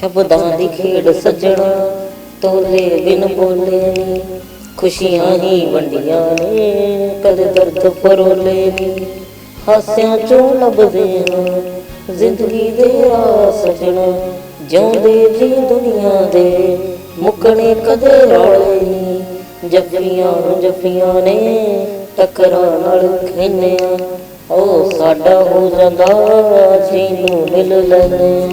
ਸ਼ਬਦਾਂ ਦੀ ਖੇਡ ਸੱਜਣਾ, ਤੋਲੇ ਬਿਨ ਬੋਲੇ ਨੀ, ਖੁਸ਼ੀਆਂ ਹੀ ਵੰਡੀਆਂ ਨੇ, ਕਦੇ ਦਰਦ ਫਰੋਲੇ ਨੀ। ਹਾਸਿਆਂ ਚੋਂ ਲੱਭਦੇ ਹਾਂ, ਜ਼ਿੰਦਗੀ ਦੇ ਰਾਹ ਸਜਣਾ, ਜਿਉਂਦੇ ਜੀ ਦੁਨੀਆ ਦੇ, ਮੁੱਕਣੇ ਕਦੇ ਰੌਲੇ ਨੀ। ਜੱਫੀਆਂ ਜੱਫੀਆਂ ਨੇ ਟੱਕਰਾਂ ਨਾਲ ਖੇਨਿਆ ਉਹ ਸਾਡਾ ਹੋ ਜਾਂਦਾ ਜਿਹਨੂੰ ਮਿਲ ਲੈਨੇ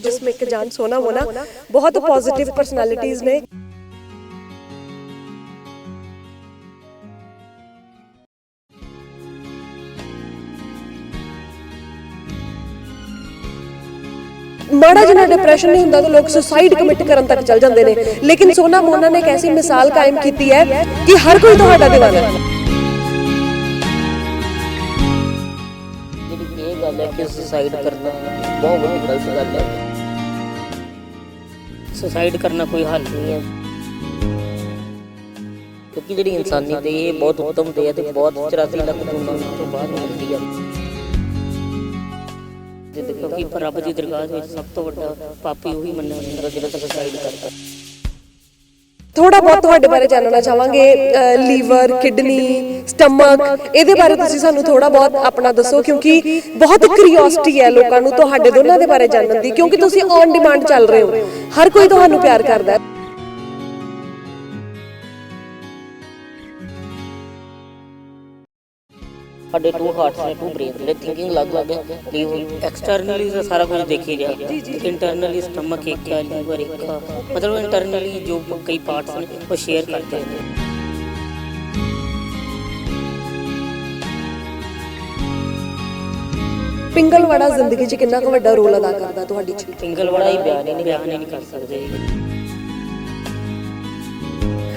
ਆ ਦੋ ਜਿਸਮ ਇੱਕ ਜਾਨ ਸੋਨਾ ਮੋਨਾ ਬਹੁਤ ਪੋਜ਼ਿਟਿਵ ਪਰਸਨੈਲਿਟੀਜ਼ ਨੇ ਮਾੜਾ ਜਿਹਾ ਡਿਪਰੈਸ਼ਨ ਨਹੀਂ ਹੁੰਦਾ ਤਾਂ ਲੋਕ ਸੁਸਾਈਡ ਕਮਿਟ ਕਰਨ ਤੱਕ ਚੱਲ ਜਾਂਦੇ ਨੇ ਲੇਕਿਨ ਸੋਨਾ ਮੋਨਾ ਨੇ ਇੱਕ ਐਸੀ ਮਿਸਾਲ ਕਾਇਮ ਕੀਤੀ ਹੈ ਕਿ ਹਰ ਕੋਈ ਤੁਹਾਡਾ دیਵਾਨਾ ਹੈ ਜਿਹੜੀ ਇਹ ਗੱਲ ਹੈ ਕਿ ਸੁਸਾਈਡ ਕਰਨਾ ਬਹੁਤ ਵੱਡੀ ਗਲਤ ਗੱਲ ਹੈ ਸੁਸਾਈਡ ਕਰਨਾ ਕੋਈ ਹੱਲ ਨਹੀਂ ਹੈ। ਕਿਉਂਕਿ ਜਿਹੜੀ ਇਨਸਾਨੀ ਤੇ ਇਹ ਬਹੁਤ ਉੱਤਮ ਤੇ ਹੈ ਤੇ ਬਹੁਤ 84 ਲੱਖ ਗੁਣਾਂ ਤੋਂ ਬਾਅਦ ਮਿਲਦੀ ਹੈ ਕਿਉਂਕਿ ਰੱਬ ਦੀ ਦਰਗਾਹ ਵਿੱਚ ਸਭ ਤੋਂ ਵੱਡਾ ਪਾਪੀ ਉਹੀ ਮੰਨਿਆ ਜਾਂਦਾ ਜਿਹੜਾ ਸੁਸਾਈਡ ਕਰਦਾ। ਥੋੜਾ ਬਹੁਤ ਤੁਹਾਡੇ ਬਾਰੇ ਜਾਣਨਾ ਚਾਹਾਂਗੇ ਲੀਵਰ ਕਿਡਨੀ ਸਟਮਕ ਇਹਦੇ ਬਾਰੇ ਤੁਸੀਂ ਸਾਨੂੰ ਥੋੜਾ ਬਹੁਤ ਆਪਣਾ ਦੱਸੋ ਕਿਉਂਕਿ ਬਹੁਤ ਕਿਉਰਿਓਸਿਟੀ ਹੈ ਲੋਕਾਂ ਨੂੰ ਤੁਹਾਡੇ ਦੋਨਾਂ ਦੇ ਬਾਰੇ ਜਾਣਨ ਦੀ ਕਿਉਂਕਿ ਤੁਸੀਂ ਔਨ ਡਿਮਾਂਡ ਚੱਲ ਰਹੇ ਹੋ। ਹਰ ਕੋਈ ਤੁਹਾਨੂੰ ਪਿਆਰ ਕਰਦਾ ਹੈ। ਸਾਡੇ ਟੂ ਹਾਰਟਸ ਨੇ ਟੂ ਬ੍ਰੇਨ ਨੇ ਥਿੰਕਿੰਗ ਲੱਗ ਲੱਗ ਲੀਵਰ ਐਕਸਟਰਨਲੀ ਸਾਰਾ ਕੁਝ ਦੇਖੀ ਰਿਹਾ। ਇੰਟਰਨਲੀ ਸਟਮਕ ਇੱਕ ਹੈ ਲੀਵਰ ਇੱਕ ਆ। ਮਤਲਬ ਇੰਟਰਨਲੀ ਜੋ ਕਈ ਪਾਰਟਸ ਨੇ ਉਹ ਸ਼ੇਅਰ ਕਰਦੇ ਨੇ ਪਿੰਗਲਵਾੜਾ ਜ਼ਿੰਦਗੀ 'ਚ ਕਿੰਨਾ ਕੁ ਵੱਡਾ ਰੋਲ ਅਦਾ ਕਰਦਾ ਤੁਹਾਡੀ 'ਚ ਸਿੰਗਲ ਬੜਾ ਹੀ ਬਿਆਨ ਨਹੀਂ ਬਿਆਨ ਨਹੀਂ ਕਰ ਸਕਦੇ।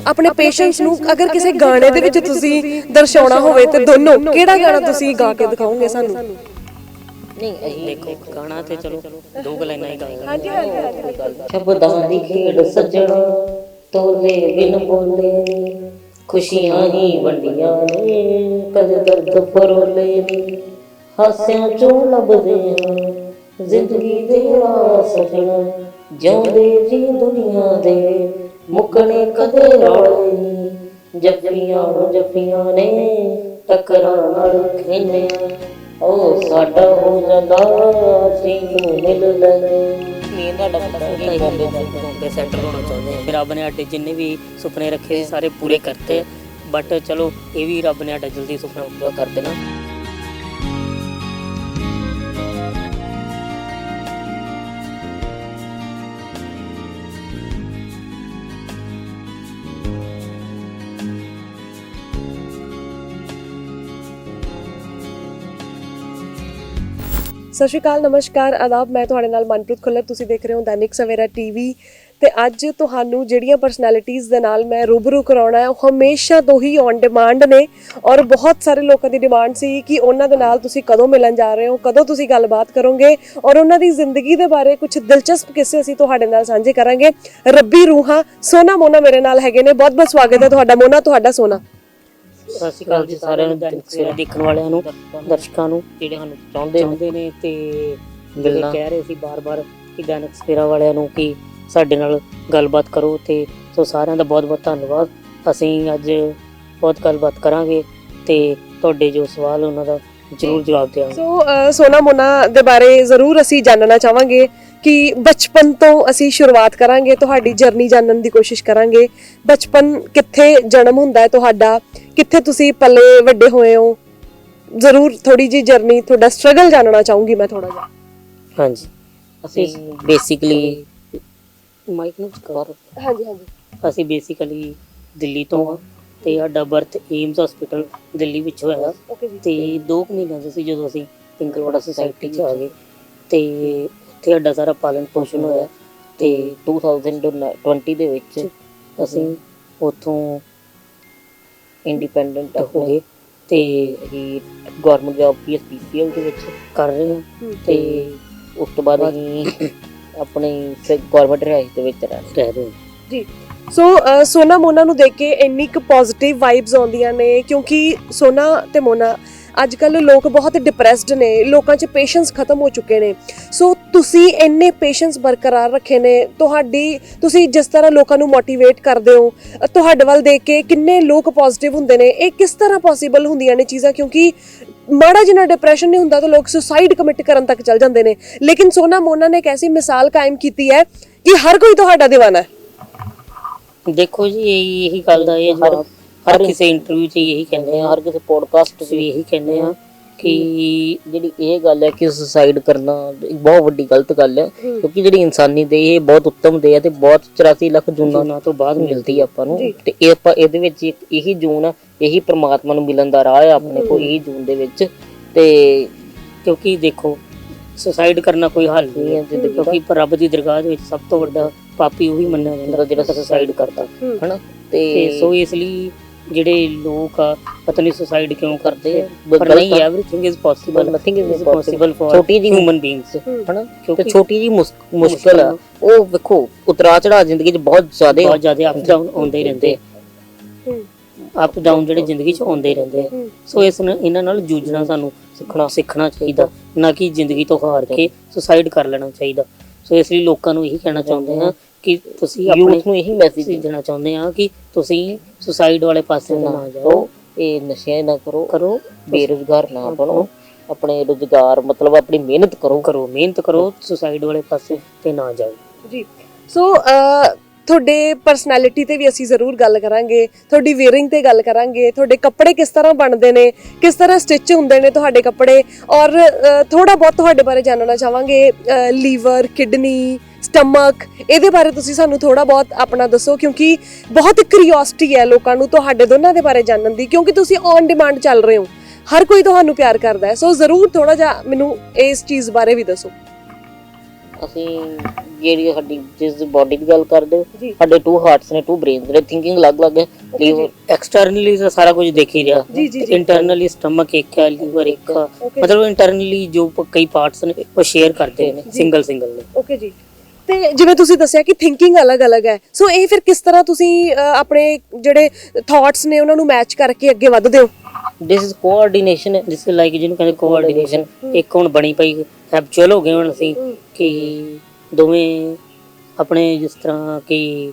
ਆਪਣੇ ਪੇਸ਼ੈਂਟਸ ਨੂੰ ਅਗਰ ਕਿਸੇ ਗਾਣੇ ਦੇ ਵਿੱਚ ਤੁਸੀਂ ਦਰਸਾਉਣਾ ਹੋਵੇ ਤੇ ਦੋਨੋਂ ਕਿਹੜਾ ਗਾਣਾ ਤੁਸੀਂ ਗਾ ਕੇ ਦਿਖਾਓਗੇ ਸਾਨੂੰ? ਨਹੀਂ ਅਸੀਂ ਦੇਖੋ ਗਾਣਾ ਤੇ ਚਲੋ ਦੋ ਕੁ ਲਾਈਨਾਂ ਹੀ ਗਾਉਂਦੇ ਹਾਂਜੀ ਹਾਂਜੀ ਸ਼ਬਦਾਂ ਦੀ ਖੇਡ ਸੱਜਣਾ ਤੋਲੇ ਬਿਨ ਬੋਲੇ ਨੀ ਖੁਸ਼ੀਆਂ ਹੀ ਵੰਡੀਆਂ ਨੇ ਕਦੇ ਦਰਦ ਫਰੋਲੇ ਨੀ ਹਾਸਿਆਂ ਚੋਂ ਲੱਭਦੇ ਹਾਂ ਜ਼ਿੰਦਗੀ ਦੇ ਰਾਹ ਸਜਣਾ। ਜਿਉਂਦੇ ਜੀ ਦੁਨੀਆ ਦੇ, ਮੁੱਕਣੇ ਕਦੇ ਰੌਲੇ ਨੀ ਜੱਫੀਆਂ ਜੱਫੀਆਂ ਨੇ, ਟੱਕਰਾਂ ਨਾਲ ਖੇਨੇ ਉਹ ਸਾਡਾ ਹੋ ਜਾਂਦਾ ਜਿਹਨੂੰ ਮਿਲ ਲੈਨੇ ਮੇਨ ਦਾ ਡਾਕਟਰ ਹੈ। ਬੰਬੇ ਬੰਬੇ ਸੈਂਟਰ ਹੋਣਾ ਚਾਹੁੰਦੇ ਆ ਰੱਬ ਨੇ ਸਾਡੇ ਜਿੰਨੇ ਵੀ ਸੁਪਨੇ ਰੱਖੇ ਸੀ, ਸਾਰੇ ਪੂਰੇ ਕਰਤੇ। ਬਟ ਚਲੋ, ਇਹ ਵੀ ਰੱਬ ਨੇ ਸਾਡਾ ਜਲਦੀ ਸੁਪਨਾ ਪੂਰਾ ਕਰ ਦੇਣਾ। ਸਤਿ ਸ਼੍ਰੀ ਅਕਾਲ, ਨਮਸਕਾਰ, ਆਦਾਬ, ਮੈਂ ਤੁਹਾਡੇ ਨਾਲ ਮਨਪ੍ਰੀਤ ਖੁੱਲਰ, ਤੁਸੀਂ ਦੇਖ ਰਹੇ ਹੋ ਦੈਨਿਕ ਸਵੇਰਾ ਟੀਵੀ ਤੇ ਅੱਜ ਤੁਹਾਨੂੰ ਜਿਹੜੀਆਂ ਪਰਸਨੈਲਿਟੀਆਂ ਦੇ ਨਾਲ ਮੈਂ ਰੂਬਰੂ ਕਰਾਉਣਾ ਹੈ, ਉਹ ਹਮੇਸ਼ਾ ਤੋਂ ਹੀ ਔਨ ਡਿਮਾਂਡ ਨੇ ਔਰ ਬਹੁਤ ਸਾਰੇ ਲੋਕਾਂ ਦੀ ਡਿਮਾਂਡ ਸੀ ਕਿ ਉਹਨਾਂ ਦੇ ਨਾਲ ਤੁਸੀਂ ਕਦੋਂ ਮਿਲਣ ਜਾ ਰਹੇ ਹੋ, ਕਦੋਂ ਤੁਸੀਂ ਗੱਲਬਾਤ ਕਰੋਗੇ ਔਰ ਉਹਨਾਂ ਦੀ ਜ਼ਿੰਦਗੀ ਦੇ ਬਾਰੇ ਕੁਝ ਦਿਲਚਸਪ ਕਿੱਸੇ ਅਸੀਂ ਤੁਹਾਡੇ ਨਾਲ ਸਾਂਝੇ ਕਰਾਂਗੇ। ਰੱਬੀ ਰੂਹਾਂ ਸੋਨਾ ਮੋਨਾ ਮੇਰੇ ਨਾਲ ਹੈਗੇ ਨੇ ਬਹੁਤ ਬਹੁਤ ਸਵਾਗਤ ਹੈ ਤੁਹਾਡਾ ਮੋਨਾ, ਤੁਹਾਡਾ ਸੋਨਾ। ਸਤਿ ਸ਼੍ਰੀ ਅਕਾਲ ਜੀ ਸਾਰਿਆਂ ਨੂੰ ਸਵੇਰਾ ਦੇਖਣ ਵਾਲਿਆਂ ਨੂੰ ਦਰਸ਼ਕਾਂ ਨੂੰ ਜਿਹੜੇ ਸਾਨੂੰ ਚਾਹੁੰਦੇ ਚਾਹੁੰਦੇ ਨੇ ਤੇ ਜਿਹੜੇ ਕਹਿ ਰਹੇ ਸੀ ਬਾਰ-ਬਾਰ ਕਿ ਦੈਨਿਕ ਸਵੇਰਾ ਵਾਲਿਆਂ ਨੂੰ ਕਿ ਸਾਡੇ ਨਾਲ ਗੱਲਬਾਤ ਕਰੋ ਤੇ ਸੋ ਸਾਰਿਆਂ ਦਾ ਬਹੁਤ-ਬਹੁਤ ਧੰਨਵਾਦ। ਅਸੀਂ ਅੱਜ ਬਹੁਤ ਗੱਲਬਾਤ ਕਰਾਂਗੇ ਤੇ ਤੁਹਾਡੇ ਜੋ ਸਵਾਲ ਉਹਨਾਂ ਦਾ ਜ਼ਰੂਰ ਜਵਾਬ ਦੇਵਾਂਗੇ ਸੋ ਸੋਨਾ ਮੋਨਾ ਦੇ ਬਾਰੇ ਜ਼ਰੂਰ ਅਸੀਂ ਜਾਣਨਾ ਚਾਹਾਂਗੇ। ਕਿ ਬਚਪਨ ਤੋਂ ਅਸੀਂ ਸ਼ੁਰੂਆਤ ਕਰਾਂਗੇ ਤੁਹਾਡੀ ਜਰਨੀ ਜਾਣਨ ਦੀ ਕੋਸ਼ਿਸ਼ ਕਰਾਂਗੇ। ਬਚਪਨ ਕਿੱਥੇ ਜਨਮ ਹੁੰਦਾ ਹੈ ਤੁਹਾਡਾ? ਕਿੱਥੇ ਤੁਸੀਂ ਪਲੇ ਵੱਡੇ ਹੋਏ ਹੋ? ਜ਼ਰੂਰ ਥੋੜੀ ਜੀ ਜਰਨੀ ਤੁਹਾਡਾ ਸਟਰਗਲ ਜਾਣਨਾ ਚਾਹੂੰਗੀ ਮੈਂ ਥੋੜਾ ਜਿਹਾ। ਹਾਂਜੀ। ਅਸੀਂ ਬੇਸਿਕਲੀ ਮਾਈਕ ਨੂੰ ਕਰ ਹਾਂਜੀ ਹਾਂਜੀ। ਅਸੀਂ ਬੇਸਿਕਲੀ ਦਿੱਲੀ ਤੋਂ ਹਾਂ ਤੇ ਸਾਡਾ ਬਰਥ ਏਮਸ ਹਸਪੀਟਲ ਦਿੱਲੀ ਵਿੱਚ ਹੋਇਆ ਓਕੇ ਜੀ। ਤੇ 2 ਮਹੀਨਿਆਂ ਦੇ ਸੀ ਜਦੋਂ ਅਸੀਂ ਪਿੰਕਲਵਾੜਾ ਸੁਸਾਇਟੀ 'ਚ ਆ ਗਏ ਤੇ ਉੱਥੇ ਸਾਡਾ ਸਾਰਾ ਪਾਲਣ ਪੋਸ਼ਣ ਹੋਇਆ ਤੇ 2020 ਦੇ ਵਿੱਚ ਅਸੀਂ ਉੱਥੋਂ ਇੰਡੀਪੈਂਡੈਂਟ ਹੋ ਗਏ। ਤੇ ਅਸੀਂ ਗਵਰਨਮੈਂਟ ਜੌਬ ਪੀਐਸਪੀਸੀਐਲ ਦੇ ਵਿੱਚ ਕਰ ਰਹੇ ਹਾਂ। ਤੇ ਉਸ ਤੋਂ ਬਾਅਦ ਅਸੀਂ ਆਪਣੇ ਗਵਰਨਮੈਂਟ ਰਿਹਾਇਸ਼ ਦੇ ਵਿੱਚ ਰਹਿ ਰਹਿ ਹਾਂ। ਜੀ। ਸੋ ਸੋਨਾ ਮੋਨਾ ਨੂੰ ਦੇਖ ਕੇ ਇੰਨੀ ਕੁ ਪੋਜ਼ਿਟਿਵ ਵਾਈਬਸ ਆਉਂਦੀਆਂ ਨੇ ਕਿਉਂਕਿ ਸੋਨਾ ਤੇ ਮੋਨਾ ਅੱਜ ਕੱਲ ਲੋਕ ਬਹੁਤ ਡਿਪਰੈਸਡ ਨੇ, ਲੋਕਾਂ 'ਚ ਪੇਸ਼ੈਂਸ ਖਤਮ ਹੋ ਚੁੱਕੇ ਨੇ। ਸੋ ਤੁਸੀਂ ਇੰਨੇ ਪੇਸ਼ੈਂਸ ਬਰਕਰਾਰ ਰੱਖੇ ਨੇ, ਤੁਹਾਡੀ, ਤੁਸੀਂ ਜਿਸ ਤਰ੍ਹਾਂ ਲੋਕਾਂ ਨੂੰ ਮੋਟੀਵੇਟ ਕਰਦੇ ਹੋ ਤੁਹਾਡੇ ਵੱਲ ਦੇਖ ਕੇ ਕਿੰਨੇ ਲੋਕ ਪੋਜ਼ਿਟਿਵ ਹੁੰਦੇ ਨੇ, ਇਹ ਕਿਸ ਤਰ੍ਹਾਂ ਪੋਸੀਬਲ ਹੁੰਦੀਆਂ ਨੇ ਚੀਜ਼ਾਂ? ਕਿਉਂਕਿ ਮਾੜਾ ਜਿਹਾ ਡਿਪਰੈਸ਼ਨ ਨਹੀਂ ਹੁੰਦਾ ਤਾਂ ਲੋਕ ਸੁਸਾਈਡ ਕਮਿਟ ਕਰਨ ਤੱਕ ਚੱਲ ਜਾਂਦੇ ਨੇ। ਲੇਕਿਨ ਸੋਨਾ ਮੋਨਾ ਨੇ ਇੱਕ ਐਸੀ ਮਿਸਾਲ ਕਾਇਮ ਕੀਤੀ ਹੈ ਕਿ ਹਰ ਕੋਈ ਤੁਹਾਡਾ دیਵਾਨਾ ਹੈ। ਦੇਖੋ ਜੀ ਇਹੀ ਗੱਲ ਦਾ ਇਹ ਹਰ ਹਰ ਕਿਸੇ ਇੰਟਰਵਿਊ 'ਚ ਇਹੀ ਕਹਿੰਦੇ ਆ ਹਰ ਕਿਸੇ ਪੋਡਕਾਸਟ 'ਚ ਵੀ ਇਹੀ ਕਹਿੰਦੇ ਆ ਕਿ ਜਿਹੜੀ ਇਹ ਗੱਲ ਹੈ ਕਿ ਸੁਸਾਈਡ ਕਰਨਾ ਇੱਕ ਬਹੁਤ ਵੱਡੀ ਗਲਤ ਗੱਲ ਹੈ ਕਿਉਂਕਿ ਜਿਹੜੀ ਇਨਸਾਨੀ ਦੇਹ ਇਹ ਬਹੁਤ ਉੱਤਮ ਦੇਹ ਹੈ ਤੇ ਬਹੁਤ 84 ਲੱਖ ਜੂਨਾਂ ਤੋਂ ਬਾਅਦ ਮਿਲਦੀ ਹੈ ਆਪਾਂ ਨੂੰ ਤੇ ਇਹ ਆਪਾਂ ਇਹਦੇ ਵਿੱਚ ਇੱਕ ਇਹੀ ਜੂਨ ਆ ਇਹੀ ਪ੍ਰਮਾਤਮਾ ਨੂੰ ਮਿਲਣ ਦਾ ਰਾਹ ਹੈ ਆਪਣੇ ਕੋਲ ਇਹੀ ਜੂਨ ਦੇ ਵਿੱਚ ਤੇ ਕਿਉਂਕਿ ਦੇਖੋ ਸੁਸਾਈਡ ਕਰਨਾ ਕੋਈ ਹੱਲ ਨਹੀਂ ਹੈ ਜਿੱਦ ਕਿਉਂਕਿ ਰੱਬ ਦੀ ਦਰਗਾਹ ਦੇ ਵਿੱਚ ਸਭ ਤੋਂ ਵੱਡਾ ਪਾਪੀ ਉਹੀ ਮੰਨਿਆ ਜਾਂਦਾ ਜਿਹੜਾ ਸੁਸਾਈਡ ਕਰਦਾ ਹੂੰ। ਹਨਾ? ਤੇ ਸੋ ਇਸ ਲਈ ਜਿਹੜੇ ਲੋਕ ਆ ਪਤਾ ਨਹੀਂ ਸੁਸਾਈਡ ਕਿਉਂ ਕਰਦੇ ਆ ਪਰ ਨਹੀਂ everything is possible nothing is possible for ਛੋਟੀ ਜੀ ਹਿਊਮਨ ਬੀਇੰਗਸ ਹਨਾ? ਕਿਉਂਕਿ ਛੋਟੀ ਜੀ ਮੁਸ਼ਕਲ ਆ। ਉਹ ਵੇਖੋ ਉਤਰਾ ਚੜਾ ਜ਼ਿੰਦਗੀ 'ਚ ਬਹੁਤ ਜ਼ਿਆਦਾ ਬਹੁਤ ਜ਼ਿਆਦਾ ਅਪ ਡਾਊਨ ਆਉਂਦੇ ਹੀ। ਰਹਿੰਦੇ ਅਪ ਡਾਊਨ ਜਿਹੜੇ ਜ਼ਿੰਦਗੀ 'ਚ ਆਉਂਦੇ ਹੀ ਰਹਿੰਦੇ ਆ। ਸੋ ਇਸ ਇਹਨਾਂ ਨਾਲ ਜੂਝਣਾ ਸਾਨੂੰ ਸਿੱਖਣਾ ਸਿੱਖਣਾ ਚਾਹੀਦਾ। ਨਾ ਕਿ ਜ਼ਿੰਦਗੀ ਤੋਂ ਹਾਰ ਕੇ ਸੁਸਾਈਡ ਕਰ ਲੈਣਾ ਚਾਹੀਦਾ। ਸੋ ਇਸ ਲਈ ਲੋਕਾਂ ਨੂੰ ਇਹੀ ਕਹਿਣਾ ਚਾਹੁੰਦੇ ਹਾਂ ਕਿ ਤੁਸੀਂ ਆਪਣੇ ਨੂੰ ਇਹੀ ਮੈਸੇਜ ਦੇਣਾ ਚਾਹੁੰਦੇ ਹਾਂ ਕਿ ਤੁਸੀਂ ਸੁਸਾਈਡ ਵਾਲੇ ਪਾਸੇ ਨਾ ਜਾਓ। ਇਹ ਨਸ਼ਿਆਂ ਨਾ ਕਰੋ। ਕਰੋ। ਬੇਰੁਜ਼ਗਾਰ ਨਾ ਬਣੋ। ਆਪਣੇ ਰੁਜ਼ਗਾਰ ਮਤਲਬ ਆਪਣੀ ਮਿਹਨਤ ਕਰੋ। ਕਰੋ ਮਿਹਨਤ ਕਰੋ ਸੁਸਾਈਡ ਵਾਲੇ ਪਾਸੇ ਤੇ ਨਾ ਜਾਓ। ਜੀ। ਸੋ ਤੁਹਾਡੇ ਪਰਸਨੈਲਿਟੀ ਤੇ ਵੀ ਅਸੀਂ ਜ਼ਰੂਰ ਗੱਲ ਕਰਾਂਗੇ ਤੁਹਾਡੀ ਵੇਅਰਿੰਗ ਤੇ ਗੱਲ ਕਰਾਂਗੇ ਤੁਹਾਡੇ ਕੱਪੜੇ ਕਿਸ ਤਰ੍ਹਾਂ ਬਣਦੇ ਨੇ ਕਿਸ ਤਰ੍ਹਾਂ ਸਟਿਚ ਹੁੰਦੇ ਨੇ ਤੁਹਾਡੇ ਕੱਪੜੇ ਔਰ ਥੋੜਾ ਬਹੁਤ ਤੁਹਾਡੇ ਬਾਰੇ ਜਾਣਨਾ ਚਾਹਾਂਗੇ ਲੀਵਰ ਕਿਡਨੀ ਸਟਮਕ ਇਹਦੇ ਬਾਰੇ ਤੁਸੀਂ ਸਾਨੂੰ ਥੋੜਾ ਬਹੁਤ ਆਪਣਾ ਦੱਸੋ ਕਿਉਂਕਿ ਬਹੁਤ ਕਿਉਰਿਓਸਿਟੀ ਹੈ ਲੋਕਾਂ ਨੂੰ ਤੁਹਾਡੇ ਦੋਨਾਂ ਦੇ ਬਾਰੇ ਜਾਣਨ ਦੀ ਕਿਉਂਕਿ ਤੁਸੀਂ ਔਨ ਡਿਮਾਂਡ ਚੱਲ ਰਹੇ ਹੋ। ਹਰ ਕੋਈ ਤੁਹਾਨੂੰ ਪਿਆਰ ਕਰਦਾ ਹੈ। ਸੋ ਜ਼ਰੂਰ ਥੋੜਾ ਜਿਹਾ ਮੈਨੂੰ ਇਸ ਚੀਜ਼ ਬਾਰੇ ਵੀ ਦੱਸੋ। ਅਸੀਂ ਜਿਹੜੀ ਸਾਡੀ ਜਿਸ ਬਾਡੀ ਦੀ ਗੱਲ ਕਰਦੇ ਹੋ। ਸਾਡੇ ਟੂ ਹਾਰਟਸ ਨੇ ਟੂ ਬ੍ਰੇਨਸ ਨੇ ਥਿੰਕਿੰਗ ਅਲੱਗ-ਅਲੱਗ ਹੈ। ਲੀਵਰ ਐਕਸਟਰਨਲੀ ਤਾਂ ਸਾਰਾ ਕੁਝ ਦੇਖ ਹੀ ਰਿਹਾ। ਇੰਟਰਨਲੀ ਸਟਮਕ ਇੱਕ ਹੈ ਲੀਵਰ ਇੱਕ. ਮਤਲਬ ਇੰਟਰਨਲੀ ਜੋ ਕਈ ਪਾਰਟਸ ਨੇ ਉਹ ਸ਼ੇਅਰ ਕਰਦੇ ਨੇ ਸਿੰਗਲ ਸਿੰਗਲ ਨੇ। ਓਕੇ ਜੀ। ਤੇ ਜਿਵੇਂ ਤੁਸੀਂ ਦੱਸਿਆ ਕਿ ਥਿੰਕਿੰਗ ਅਲੱਗ-ਅਲੱਗ ਹੈ। ਸੋ ਇਹ ਫਿਰ ਕਿਸ ਤਰ੍ਹਾਂ ਤੁਸੀਂ ਅ, ਆਪਣੇ ਜਿਹੜੇ ਥਾਟਸ ਨੇ ਉਹਨਾਂ ਨੂੰ ਮੈਚ ਕਰਕੇ ਅੱਗੇ ਵਧਦੇ ਹੋ? This is coordination this is like ਜਿਹਨੂੰ ਕਹਿੰਦੇ ਕੋਆਰਡੀਨੇਸ਼ਨ ਇੱਕ ਹੁਣ ਬਣੀ ਪਈ ਹੈਬਚੁਅਲ ਹੋ ਗਏ ਹੁਣ ਅਸੀਂ ਕਿ ਦੋਵੇਂ ਆਪਣੇ ਜਿਸ ਤਰ੍ਹਾਂ ਕਿ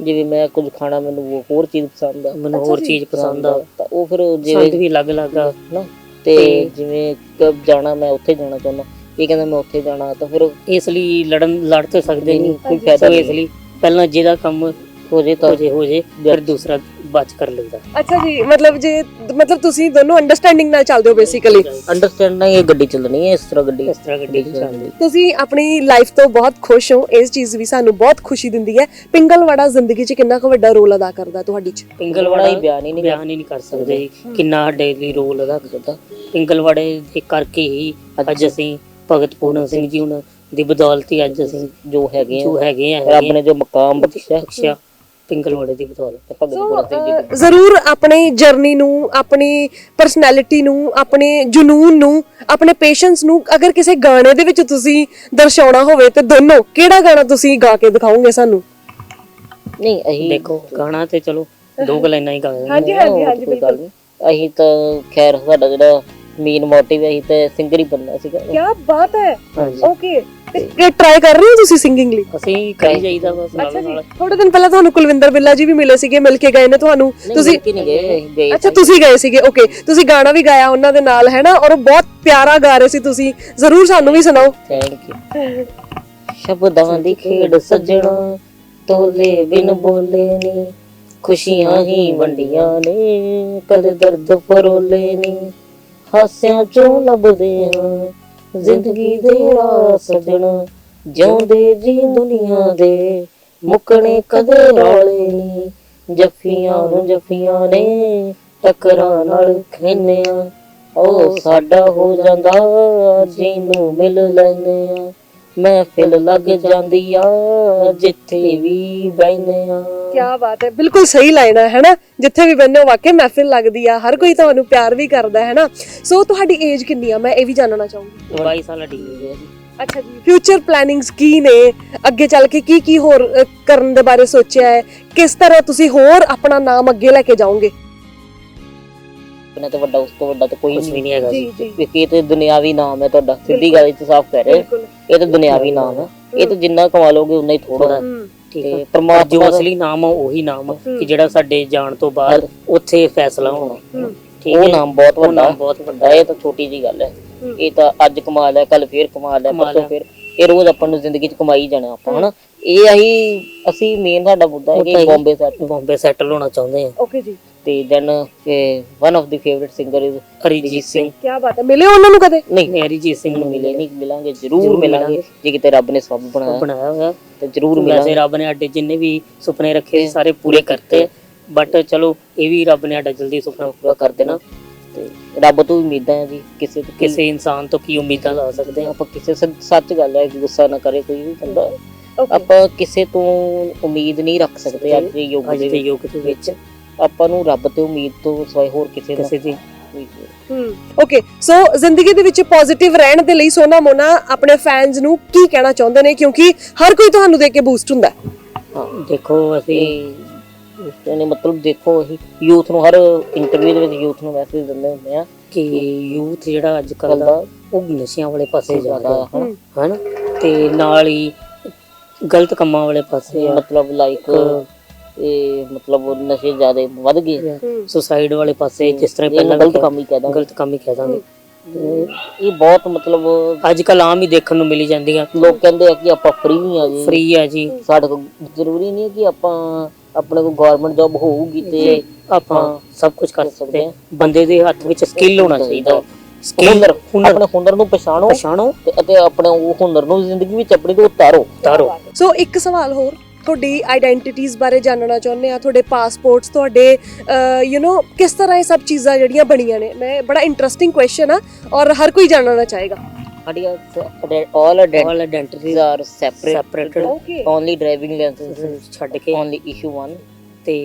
ਜਿਵੇਂ ਮੈਂ ਕੁਝ ਖਾਣਾ ਮੈਨੂੰ ਉਹ ਹੋਰ ਚੀਜ਼ ਪਸੰਦ ਆ ਮੈਨੂੰ ਹੋਰ ਚੀਜ਼ ਪਸੰਦ ਆ ਤਾਂ ਉਹ ਫਿਰ ਜਿਵੇਂ ਵੀ ਅਲੱਗ-ਅਲੱਗ ਆ ਨਾ? ਤੇ ਜਿਵੇਂ ਕਬ ਜਾਣਾ ਮੈਂ ਉੱਥੇ ਜਾਣਾ ਚਾਹੁੰਦਾ। ਇਹ ਕਹਿੰਦਾ ਮੈਂ ਉੱਥੇ ਜਾਣਾ ਤਾਂ ਫਿਰ ਇਸ ਲਈ ਲੜਨ ਲੜ ਤੇ ਸਕਦੇ ਨਹੀਂ ਕੋਈ ਫਾਇਦਾ ਇਸ ਲਈ। ਪਹਿਲਾਂ ਜਿਹਦਾ ਕੰਮ ਹੋ ਜੇ ਤਾਂ ਜੇ ਹੋ ਜੇ ਫਿਰ ਦੂਸਰਾ 'ਚ ਕਰ ਲੈਂਦਾ ਅੱਛਾ ਜੀ ਮਤਲਬ ਜੇ ਮਤਲਬ ਤੁਸੀਂ ਦੋਨੋਂ ਅੰਡਰਸਟੈਂਡਿੰਗ ਨਾਲ ਚੱਲਦੇ ਹੋ ਬੇਸਿਕਲੀ ਅੰਡਰਸਟੈਂਡ ਨਹੀਂ ਇਹ ਗੱਡੀ ਚੱਲਣੀ ਹੈ ਇਸ ਤਰ੍ਹਾਂ ਗੱਡੀ। ਇਸ ਤਰ੍ਹਾਂ ਗੱਡੀ ਚੱਲਦੀ। ਤੁਸੀਂ ਆਪਣੀ ਲਾਈਫ ਤੋਂ ਬਹੁਤ ਖੁਸ਼ ਹੋ ਇਸ ਚੀਜ਼ ਵੀ ਸਾਨੂੰ ਬਹੁਤ ਖੁਸ਼ੀ ਦਿੰਦੀ ਹੈ। ਪਿੰਗਲਵਾੜਾ ਜ਼ਿੰਦਗੀ 'ਚ ਕਿੰਨਾ ਕੁ ਵੱਡਾ ਰੋਲ ਅਦਾ ਕਰਦਾ ਤੁਹਾਡੀ 'ਚ? ਪਿੰਗਲਵਾੜਾ ਹੀ ਬਿਆਨ ਹੀ ਨਹੀਂ ਬਿਆਨ ਹੀ ਨਹੀਂ ਕਰ ਸਕਦੇ। ਜੀ ਕਿੰਨਾ ਸਾਡੇ ਲਈ ਰੋਲ ਅਦਾ ਕਰਦਾ। ਪਿੰਗਲਵਾੜੇ ਦੇ ਕਰਕੇ ਹੀ ਅੱਜ ਅਸੀਂ ਭਗਤ ਪੂਰਨ ਸਿੰਘ ਜੀ ਹੁਣ ਦੀ ਬਦੌਲਤ ਹੀ ਅੱਜ ਅਸੀਂ ਜੋ ਹੈਗੇ ਆ ਜੋ ਹੈਗੇ ਆ ਰੱਬ ਨੇ ਜੋ ਮਕਾਮ ਬਖਸ਼ਿਆ। ਪਿੰਗਲਵਾੜੇ ਦੀ ਬਦੌਲਤ ਭਗਤ ਪੂਰਨ ਸਿੰਘ ਜੀ ਜ਼ਰੂਰ ਆਪਣੀ ਜਰਨੀ ਨੂੰ ਆਪਣੀ ਪਰਸਨੈਲਿਟੀ ਨੂੰ ਆਪਣੇ ਜਨੂਨ ਨੂੰ ਆਪਣੇ ਪੇਸ਼ੈਂਸ ਨੂੰ ਅਗਰ ਕਿਸੇ ਗਾਣੇ ਦੇ ਵਿੱਚ ਤੁਸੀਂ ਦਰਸਾਉਣਾ ਹੋਵੇ ਤੇ ਦੋਨੋਂ ਕਿਹੜਾ ਗਾਣਾ ਤੁਸੀਂ ਗਾ ਕੇ ਦਿਖਾਓਗੇ ਸਾਨੂੰ? ਨਹੀਂ ਅਸੀਂ ਦੇਖੋ। ਗਾਣਾ ਤੇ ਚਲੋ ਦੋ ਕੁ ਲਾਈਨਾਂ ਹੀ ਗਾ ਹਾਂਜੀ, ਹਾਂ, ਹਾਂਜੀ, ਹਾਂਜੀ, ਨਹੀਂ। ਅਸੀਂ ਤਾਂ ਖੈਰ ਸਾਡਾ ਜਿਹੜਾ ਮੇਨ ਮੋਟਿਵ ਹੈ ਅਸੀਂ ਤਾਂ ਸਿੰਗਰ ਹੀ ਬਣਨਾ ਸੀਗਾ। ਕੀ ਬਾਤ ਹੈ। ਹਾਂਜੀ। ਓਕੇ ਤੇ ਟਰਾਈ ਕਰ ਰਹੇ ਹੋ ਤੁਸੀਂ ਸਿੰਗਿੰਗ ਲਈ? ਅਸੀਂ ਕਰੀ ਜਾਈਦਾ ਬਸ ਨਾਲ ਅੱਛਾ ਜੀ ਨਾਲ। ਥੋੜੇ ਦਿਨ ਪਹਿਲਾਂ ਤੁਹਾਨੂੰ ਕੁਲਵਿੰਦਰ ਬਿੱਲਾ ਜੀ ਵੀ ਮਿਲੇ ਸੀਗੇ ਮਿਲ ਕੇ ਗਏ ਨੇ ਤੁਹਾਨੂੰ। ਤੁਸੀਂ ਕਿ ਨਹੀਂ ਗਏ ਅਸੀਂ ਗਏ ਅੱਛਾ ਤੁਸੀਂ ਗਏ ਸੀਗੇ ਓਕੇ ਤੁਸੀਂ ਗਾਣਾ ਵੀ ਗਾਇਆ ਉਹਨਾਂ ਦੇ ਨਾਲ ਹੈ ਨਾ ਔਰ ਬਹੁਤ ਪਿਆਰਾ ਗਾ ਰਹੇ ਸੀ ਤੁਸੀਂ। ਜ਼ਰੂਰ ਸਾਨੂੰ ਵੀ ਸੁਣਾਓ। ਥੈਂਕ ਯੂ ਸ਼ਬਦਾਂ ਦੀ ਖੇਡ ਸੱਜਣਾ ਤੋਲੇ ਬਿਨ ਬੋਲੇ ਨੀ। ਖੁਸ਼ੀਆਂ ਹੀ ਵੰਡੀਆਂ ਨੇ ਕਦੇ ਦਰਦ ਫਰੋਲੇ ਨੀ। ਹਾਸਿਆਂ ਚੋਂ ਲੱਭਦੇ ਹਾਂ, ਜ਼ਿੰਦਗੀ ਦੇ ਰਾਹ ਸੱਜਣਾ, ਜਿਉਂਦੇ ਜੀ ਦੁਨੀਆ ਦੇ, ਮੁੱਕਣੇ ਕਦੇ ਰੌਲੇ ਨੀ ਜੱਫੀਆਂ ਨੂੰ ਜੱਫੀਆਂ ਨੇ ਟੱਕਰਾਂ ਨਾਲ ਖੈਨਿਆ, ਉਹ ਸਾਡਾ ਹੋ ਜਾਂਦਾ ਜੀ ਨੂੰ ਮਿਲ ਲੈਨੇ ਆ ਮੈਂ ਫਿਲ ਲੱਗ ਜਾਂਦੀ ਆ ਜਿੱਥੇ ਵੀ ਬੈਨੇ ਆ ਕੀ ਬਾਤ ਹੈ ਬਿਲਕੁਲ ਸਹੀ ਲਾਈਨ ਹੈ ਹੈਨਾ? ਜਿੱਥੇ ਵੀ ਬੰਨੇ ਹੋ ਵਾਕਿਆ ਮਹਿਫਿਲ ਲੱਗਦੀ ਆ। ਹਰ ਕੋਈ ਤੁਹਾਨੂੰ ਪਿਆਰ ਵੀ ਕਰਦਾ ਹੈ ਨਾ ਸੋ ਤੁਹਾਡੀ ਏਜ ਕਿੰਨੀ ਆ? ਮੈਂ ਇਹ ਵੀ ਜਾਣਨਾ ਚਾਹੂੰਗੀ। 22 ਸਾਲ ਦੀ ਹੋ ਗਈ ਅੱਛਾ ਜੀ ਫਿਊਚਰ ਪਲੈਨਿੰਗਸ ਕੀ ਨੇ? ਅੱਗੇ ਚੱਲ ਕੇ ਕੀ ਕੀ ਹੋਰ ਅ, ਕਰਨ ਦੇ ਬਾਰੇ ਸੋਚਿਆ ਹੈ? ਕਿਸ ਤਰ੍ਹਾਂ ਤੁਸੀਂ ਹੋਰ ਆਪਣਾ ਨਾਮ ਅੱਗੇ ਲੈ ਕੇ ਜਾਓਗੇ? ਆਪਣੇ ਤੋਂ ਵੱਡਾ ਉਸ ਤੋਂ ਵੱਡਾ ਤਾਂ ਕੋਈ ਵੀ ਨਹੀਂ ਹੈਗਾ ਜੀ ਜੀ। ਕਿਉਂਕਿ ਇਹ ਤੇ ਦੁਨਿਆਵੀ ਨਾਮ ਹੈ ਤੁਹਾਡਾ ਸਿੱਧੀ ਗੱਲ ਵਿੱਚ ਸਾਫ਼ ਕਹਿ ਰਹੇ। ਬਿਲਕੁਲ। ਇਹ ਤਾਂ ਦੁਨਿਆਵੀ ਨਾਮ ਹੈ। ਇਹ ਤਾਂ ਜਿੰਨਾ ਕਮਾ ਲੋਗੇ ਉਨਾ ਹੀ ਥੋੜਾ ਹੈ। ਹੂੰ ਠੀਕ ਤੇ ਪਰਮਾਤਮਾ ਜੋ ਅਸਲੀ ਨਾਮ ਆ ਉਹੀ ਨਾਮ ਆ ਹੂੰ। ਕਿ ਜਿਹੜਾ ਸਾਡੇ ਜਾਣ ਤੋਂ ਬਾਅਦ ਉੱਥੇ ਫੈਸਲਾ ਹੋਣਾ। ਹੂੰ। ਠੀਕ ਉਹ ਹੈ। ਨਾਮ ਬਹੁਤ ਉਹ ਵੱਡਾ ਨਾਮ ਬਹੁਤ ਵੱਡਾ ਹੈ। ਇਹ ਤਾਂ ਛੋਟੀ ਜੀ ਗੱਲ ਹੈ। ਹੂੰ। ਇਹ ਤਾਂ ਅੱਜ ਕਮਾ ਲਿਆ ਕੱਲ ਫੇਰ ਕਮਾ ਲਿਆ ਕਮਾ ਪਰਸੋਂ ਲਿਆ। ਫੇਰ। ਇਹ ਰੋਜ਼ ਆਪਾਂ ਨੂੰ ਜ਼ਿੰਦਗੀ 'ਚ ਕਮਾਈ ਜਾਣਾ ਆਪਾਂ ਹਨਾ? ਇਹ ਆਹੀ ਅਸੀਂ ਮੇਨ ਸਾਡਾ ਮੁੱਦਾ ਹੈ ਕਿ ਬੰਬੇ ਸੈਟ ਬੰਬੇ ਸੈਟਲ ਹੋਣਾ ਚਾਹੁੰਦੇ ਆ। ਓਕੇ ਜੀ। ਤੇ then one of the favourite singer is Harijit Singh ਕੀ ਬਾਤ ਹੈ? ਮਿਲੇ ਉਹਨਾਂ ਨੂੰ ਕਦੇ? ਨਹੀਂ ਹਰੀਜੀਤ ਸਿੰਘ ਨੂੰ ਮਿਲੇ ਨਹੀਂ ਮਿਲਾਂਗੇ ਜ਼ਰੂਰ ਮਿਲਾਂਗੇ। ਜੇ ਕਿਤੇ ਰੱਬ ਨੇ ਸਬਬ ਬਣਾਇਆ ਬਣਾਇਆ ਹੋਇਆ। ਤੇ ਜ਼ਰੂਰ ਮਿਲਾਂਗੇ। ਰੱਬ ਨੇ ਸਾਡੇ ਜਿੰਨੇ ਵੀ ਸੁਪਨੇ ਰੱਖੇ ਸਾਰੇ ਪੂਰੇ ਕਰਤੇ। ਬਟ ਚਲੋ ਇਹ ਵੀ ਰੱਬ ਨੇ ਸਾਡਾ ਜਲਦੀ ਸੁਪਨਾ ਪੂਰਾ ਕਰ ਦੇਣਾ। ਤੇ ਰੱਬ ਤੋਂ ਉਮੀਦਾਂ ਹੈ ਜੀ ਕਿਸੇ ਕਿਸੇ ਇਨਸਾਨ ਤੋਂ ਕੀ ਉਮੀਦਾਂ ਲਾ ਸਕਦੇ ਆ ਆਪਾਂ ਕਿਸੇ ਸੱਚ ਗੱਲ ਹੈ ਕਿ ਗੁੱਸਾ ਨਾ ਕਰੇ ਕੋਈ ਵੀ ਬੰਦਾ। ਆਪਾਂ ਕਿਸੇ ਤੋਂ ਉਮੀਦ ਨਹੀਂ ਰੱਖ ਸਕਦੇ ਅੱਜ ਦੇ ਯੁੱਗ ਦੇ ਯੁੱਗ ਦੇ ਵਿੱਚ। ਆਪਾਂ ਨੂੰ ਰੱਬ ਤੇ ਉਮੀਦ ਤੋਂ ਸਿਵਾਏ ਹੋਰ ਕਿਸੇ ਦਾ ਕਿਸੇ ਦੀ। ਕੋਈ- ਹੂੰ। ਓਕੇ ਸੋ ਜ਼ਿੰਦਗੀ ਦੇ ਵਿੱਚ ਪੋਜ਼ਿਟਿਵ ਰਹਿਣ ਦੇ ਲਈ ਸੋਨਾ ਮੋਨਾ ਆਪਣੇ ਫੈਨਸ ਨੂੰ ਕੀ ਕਹਿਣਾ ਚਾਹੁੰਦੇ ਨੇ? ਕਿਉਂਕਿ ਹਰ ਕੋਈ ਤੁਹਾਨੂੰ ਦੇਖ ਕੇ ਬੂਸਟ ਹੁੰਦਾ ਹੈ। ਹਾਂ ਦੇਖੋ ਅਸੀਂ ਨੇ ਮਤਲਬ ਦੇਖੋ ਅਸੀਂ ਯੂਥ ਨੂੰ ਹਰ ਇੰਟਰਵਿਊ ਦੇ ਵਿੱਚ ਯੂਥ ਨੂੰ ਮੈਸੇਜ ਦਿੰਦੇ ਹੁੰਦੇ ਆ ਕਿ ਯੂਥ ਜਿਹੜਾ ਅੱਜ ਕੱਲ ਦਾ। ਉਹ ਨਸ਼ਿਆਂ ਵਾਲੇ ਪਾਸੇ ਜ਼ਿਆਦਾ ਹੂੰ। ਹਨ? ਤੇ ਨਾਲ ਹੀ ਗਲਤ ਕੰਮਾਂ ਵਾਲੇ ਪਾਸੇ ਆ। ਮਤਲਬ ਲਾਈਕ ਇਹ ਮਤਲਬ ਉਹ ਨਸ਼ੇ ਜ਼ਿਆਦਾ ਵੱਧ ਗਏ। ਸੁਸਾਈਡ ਵਾਲੇ ਪਾਸੇ ਜਿਸ ਤਰ੍ਹਾਂ ਪਹਿਲਾਂ ਗਲਤ ਕੰਮ ਹੀ ਕਹਿ ਦਾਂਗੇ। ਗਲਤ ਕੰਮ ਹੀ ਕਹਿ ਦਾਂਗੇ। ਇਹ ਬਹੁਤ ਮਤਲਬ ਅੱਜ ਕੱਲ ਆਮ ਹੀ ਦੇਖਣ ਨੂੰ ਮਿਲੀ ਜਾਂਦੀਆਂ। ਲੋਕ ਕਹਿੰਦੇ ਆ ਕਿ ਆਪਾਂ ਫ੍ਰੀ ਆ ਜੀ। ਫ੍ਰੀ ਆ ਜੀ। ਸਾਡੇ ਕੋਲ ਜ਼ਰੂਰੀ ਨਹੀਂ ਹੈ ਕਿ ਆਪਾਂ ਆਪਣੇ ਕੋਲ ਗਵਰਨਮੈਂਟ ਜੌਬ ਹੋਊਗੀ ਤੇ ਆਪਾਂ ਸਭ ਕੁਝ ਕਰ ਸਕਦੇ ਹਾਂ। ਬੰਦੇ ਦੇ ਹੱਥ ਵਿੱਚ ਸਕਿੱਲ ਹੋਣਾ ਚਾਹੀਦਾ। ਸਕਿੱਲ ਹੁਨਰ ਹੁਨਰ। ਆਪਣੇ ਹੁਨਰ ਨੂੰ ਪਛਾਣੋ ਪਛਾਣੋ। ਤੇ ਅਤੇ ਆਪਣੇ ਉਹ ਹੁਨਰ ਨੂੰ ਜ਼ਿੰਦਗੀ ਵਿੱਚ ਆਪਣੀ ਤੋਂ ਉਤਾਰੋ। ਤਾਰੋ ਸੋ ਇੱਕ ਸਵਾਲ ਹੋਰ। ਤੁਹਾਡੀ ਆਇਡੈਂਟੀਟੀਜ਼ ਬਾਰੇ ਜਾਣਨਾ ਚਾਹੁੰਦੇ ਆ ਤੁਹਾਡੇ ਪਾਸਪੋਰਟਸ ਤੁਹਾਡੇ ਯੂ نو ਕਿਸ ਤਰ੍ਹਾਂ ਇਹ ਸਭ ਚੀਜ਼ਾਂ ਜਿਹੜੀਆਂ ਬਣੀਆਂ ਨੇ? ਮੈਂ ਬੜਾ ਇੰਟਰਸਟਿੰਗ ਕੁਐਸਚਨ ਆ ਔਰ ਹਰ ਕੋਈ ਜਾਣਨਾ ਚਾਹੇਗਾ। ਸਾਡੀਆਂ all identities all identity are separate separated okay only driving licence ਛੱਡ ਕੇ ਓਨਲੀ ਇਸ਼ੂ ਵਨ ਤੇ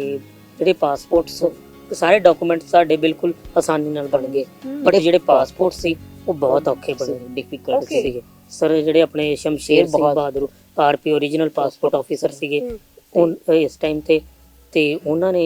ਜਿਹੜੇ ਪਾਸਪੋਰਟਸ ਸਾਰੇ ਡਾਕੂਮੈਂਟ ਸਾਡੇ ਬਿਲਕੁਲ ਆਸਾਨੀ ਨਾਲ ਬਣ ਗਏ। ਬਟ ਜਿਹੜੇ ਪਾਸਪੋਰਟ ਸੀ ਉਹ ਬਹੁਤ ਔਖੇ ਬਣੇ ਡਿਫਿਕਲਟ Okay. ਸੀਗੇ। ਸਰ ਜਿਹੜੇ ਆਪਣੇ ਸ਼ਮਸ਼ੇਰ ਸਿੰਘ ਬਹੁਤ- ਬਹਾਦਰ ਆਰਪੀ ਓਰੀਜਨਲ ਪਾਸਪੋਰਟ ਆਫੀਸਰ ਸੀਗੇ। ਉਹ ਇਸ ਟਾਈਮ ਤੇ ਤੇ ਉਹਨਾਂ ਨੇ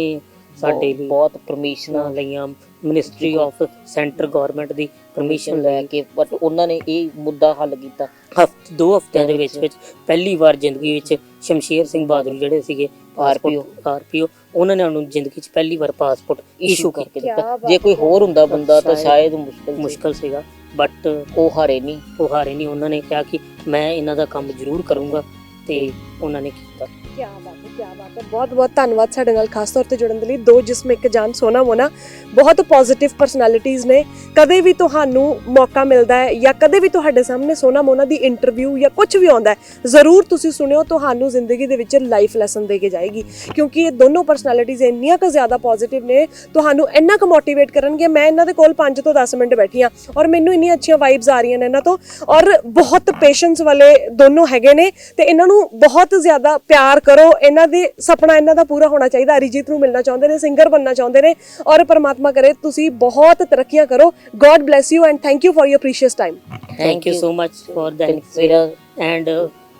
ਸਾਡੇ ਲਈ ਬਹੁਤ ਪਰਮਿਸ਼ਨਾਂ ਲਈਆਂ। ਮਿਨਿਸਟਰੀ ਆਫ ਸੈਂਟਰ ਗਵਰਨਮੈਂਟ ਦੀ ਪਰਮਿਸ਼ਨ ਲੈ ਕੇ ਬਟ ਉਹਨਾਂ ਨੇ ਇਹ ਮੁੱਦਾ ਹੱਲ ਕੀਤਾ। ਹਫ਼ਤੇ ਦੋ ਹਫ਼ਤਿਆਂ ਦੇ ਵਿੱਚ ਵਿੱਚ ਪਹਿਲੀ ਵਾਰ ਜ਼ਿੰਦਗੀ ਵਿੱਚ ਸ਼ਮਸ਼ੇਰ ਸਿੰਘ ਬਹਾਦਰ ਜਿਹੜੇ ਸੀਗੇ RPO ਆਰਪੀਓ ਉਹਨਾਂ ਨੇ ਉਹਨੂੰ ਜ਼ਿੰਦਗੀ 'ਚ ਪਹਿਲੀ ਵਾਰ ਪਾਸਪੋਰਟ ਇਸ਼ੂ ਕਰਕੇ ਦਿੱਤਾ। ਜੇ ਕੋਈ ਹੋਰ ਹੁੰਦਾ ਬੰਦਾ ਤਾਂ ਸ਼ਾਇਦ ਮੁਸ਼ਕਲ। ਮੁਸ਼ਕਲ ਸੀਗਾ। ਬਟ ਉਹ ਹਾਰੇ ਨਹੀਂ, ਉਹ ਹਾਰੇ ਨਹੀਂ। ਉਹਨਾਂ ਨੇ ਕਿਹਾ ਕਿ ਮੈਂ ਇਹਨਾਂ ਦਾ ਕੰਮ ਜ਼ਰੂਰ ਕਰੂੰਗਾ। ਤੇ ਉਹਨਾਂ ਨੇ ਕੀਤਾ। ਕੀ ਬਾਤ ਹੈ ਕੀ ਬਾਤ ਹੈ। ਬਹੁਤ ਬਹੁਤ ਧੰਨਵਾਦ ਸਾਡੇ ਨਾਲ, ਖਾਸ ਤੌਰ ਤੇ ਜੁੜਨ ਦੇ ਲਈ। ਦੋ ਜਿਸਮ, ਇੱਕ ਜਾਨ, ਸੋਨਾ, ਮੋਨਾ। ਬਹੁਤ ਪੋਜ਼ਿਟਿਵ ਪਰਸਨੈਲਿਟੀਜ਼ ਨੇ। ਕਦੇ ਵੀ ਤੁਹਾਨੂੰ ਮੌਕਾ ਮਿਲਦਾ ਹੈ ਜਾਂ ਕਦੇ ਵੀ ਤੁਹਾਡੇ ਸਾਹਮਣੇ ਸੋਨਾ, ਮੋਨਾ ਦੀ ਇੰਟਰਵਿਊ ਜਾਂ ਕੁਝ ਵੀ ਆਉਂਦਾ ਹੈ, ਜ਼ਰੂਰ ਤੁਸੀਂ ਸੁਣਿਓ, ਤੁਹਾਨੂੰ ਜ਼ਿੰਦਗੀ ਦੇ ਵਿੱਚ ਲਾਈਫ ਲੈਸਨ ਦੇ ਕੇ ਜਾਏਗੀ। ਕਿਉਂਕਿ ਇਹ ਦੋਨੋਂ ਪਰਸਨੈਲਿਟੀਜ਼ ਇੰਨੀਆਂ ਕੁ ਜ਼ਿਆਦਾ ਪੋਜ਼ਿਟਿਵ ਨੇ, ਤੁਹਾਨੂੰ ਇੰਨਾ ਕੁ ਮੋਟੀਵੇਟ ਕਰਨਗੇ। ਮੈਂ ਇਹਨਾਂ ਦੇ ਕੋਲ 5 ਤੋਂ 10 ਮਿੰਟ ਬੈਠੀ ਹਾਂ ਔਰ ਮੈਨੂੰ ਇੰਨੀਆਂ ਅੱਛੀਆਂ ਵਾਈਬਸ ਆ ਰਹੀਆਂ ਨੇ ਇਹਨਾਂ ਤੋਂ ਔਰ ਬਹੁਤ ਪੇਸ਼ੈਂਸ ਵਾਲੇ ਦੋਨੋਂ ਹੈਗੇ ਨੇ ਤੇ ਇਹਨਾਂ ਨੂੰ ਨੂੰ ਬਹੁਤ ਜ਼ਿਆਦਾ ਪਿਆਰ ਕਰੋ। ਇਹਨਾਂ ਦੇ ਸੁਪਨਾ ਇਹਨਾਂ ਦਾ ਪੂਰਾ ਹੋਣਾ ਚਾਹੀਦਾ। ਅਰੀਜੀਤ ਨੂੰ ਮਿਲਣਾ ਚਾਹੁੰਦੇ ਨੇ ਸਿੰਗਰ ਬੰਨਣਾ ਚਾਹੁੰਦੇ ਨੇ ਔਰ ਪਰਮਾਤਮਾ ਕਰੇ ਤੁਸੀਂ ਬਹੁਤ ਤਰੱਕੀਆਂ ਕਰੋ। God bless you and thank you for your precious time thank you so much for the inspirer and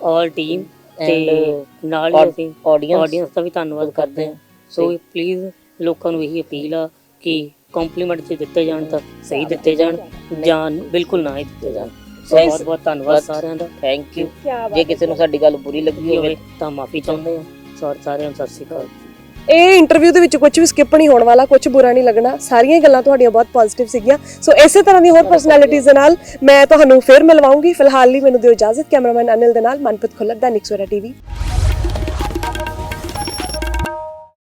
all team ਤੇ ਨਾਲ ਅਸੀਂ ਆਡੀਅנס ਦਾ ਵੀ ਧੰਨਵਾਦ ਕਰਦੇ ਹਾਂ। ਸੋ ਪਲੀਜ਼ ਲੋਕਾਂ ਨੂੰ ਇਹੀ ਅਪੀਲ ਆ ਕਿ ਕੰਪਲੀਮੈਂਟ ਜੇ ਦਿੱਤੇ ਜਾਣ ਤਾਂ ਸਹੀ ਦਿੱਤੇ ਜਾਣ। ਜਾਂ ਬਿਲਕੁਲ ਨਾ ਹੀ ਦਿੱਤੇ ਜਾਣ। Yes. ਬਹੁਤ ਬਹੁਤ ਧੰਨਵਾਦ ਬਸ। ਸਾਰਿਆਂ ਦਾ। ਥੈਂਕ ਯੂ ਜੇ ਕਿਸੇ ਨੂੰ ਸਾਡੀ ਗੱਲ ਬੁਰੀ ਲੱਗੀ ਹੋਵੇ ਤਾਂ ਮਾਫੀ ਚਾਹੁੰਦੇ ਹਾਂ ਸੋ ਸਾਰਿਆਂ ਨੂੰ ਸਤਿ ਸ਼੍ਰੀ ਅਕਾਲ। ਇਹ ਇੰਟਰਵਿਊ ਦੇ ਵਿੱਚ ਕੁਝ ਵੀ ਸਕਿਪ ਨਹੀਂ ਹੋਣ ਵਾਲਾ ਕੁਝ ਬੁਰਾ ਨਹੀਂ ਲੱਗਣਾ। ਸਾਰੀਆਂ ਹੀ ਗੱਲਾਂ ਤੁਹਾਡੀਆਂ ਬਹੁਤ ਪੋਜ਼ਿਟਿਵ ਸੀਗੀਆਂ। ਸੋ ਇਸੇ ਤਰ੍ਹਾਂ ਦੀ ਹੋਰ ਪਰਸਨੈਲਿਟੀਜ਼ ਦੇ ਨਾਲ ਮੈਂ ਤੁਹਾਨੂੰ ਫੇਰ ਮਿਲਵਾਉਂਗੀ। ਫਿਲਹਾਲ ਲਈ ਮੈਨੂੰ ਦਿਓ ਇਜਾਜ਼ਤ। ਕੈਮਰਾਮੈਨ ਅਨਿਲ ਦੇ ਨਾਲ ਮਨਪ੍ਰੀਤ ਖੁੱਲਰ ਦਾ ਨਿਕਸਵਰਾ ਟੀਵੀ